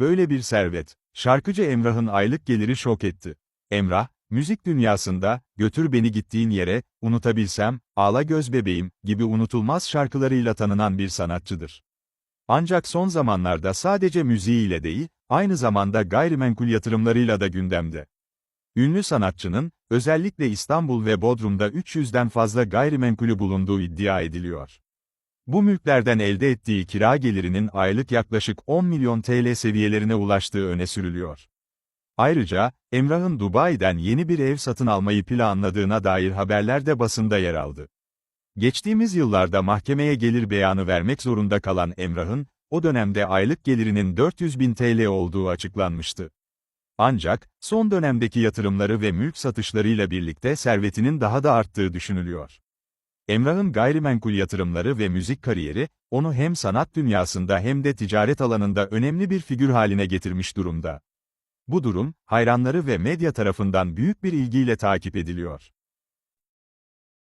Böyle bir servet. Şarkıcı Emrah'ın aylık geliri şok etti. Emrah, müzik dünyasında, götür beni gittiğin yere, unutabilsem, ağla göz bebeğim, gibi unutulmaz şarkılarıyla tanınan bir sanatçıdır. Ancak son zamanlarda sadece müziğiyle değil, aynı zamanda gayrimenkul yatırımlarıyla da gündemde. Ünlü sanatçının, özellikle İstanbul ve Bodrum'da 300'den fazla gayrimenkulü bulunduğu iddia ediliyor. Bu mülklerden elde ettiği kira gelirinin aylık yaklaşık 10 milyon TL seviyelerine ulaştığı öne sürülüyor. Ayrıca, Emrah'ın Dubai'den yeni bir ev satın almayı planladığına dair haberler de basında yer aldı. Geçtiğimiz yıllarda mahkemeye gelir beyanı vermek zorunda kalan Emrah'ın, o dönemde aylık gelirinin 400 bin TL olduğu açıklanmıştı. Ancak, son dönemdeki yatırımları ve mülk satışlarıyla birlikte servetinin daha da arttığı düşünülüyor. Emrah'ın gayrimenkul yatırımları ve müzik kariyeri, onu hem sanat dünyasında hem de ticaret alanında önemli bir figür haline getirmiş durumda. Bu durum, hayranları ve medya tarafından büyük bir ilgiyle takip ediliyor.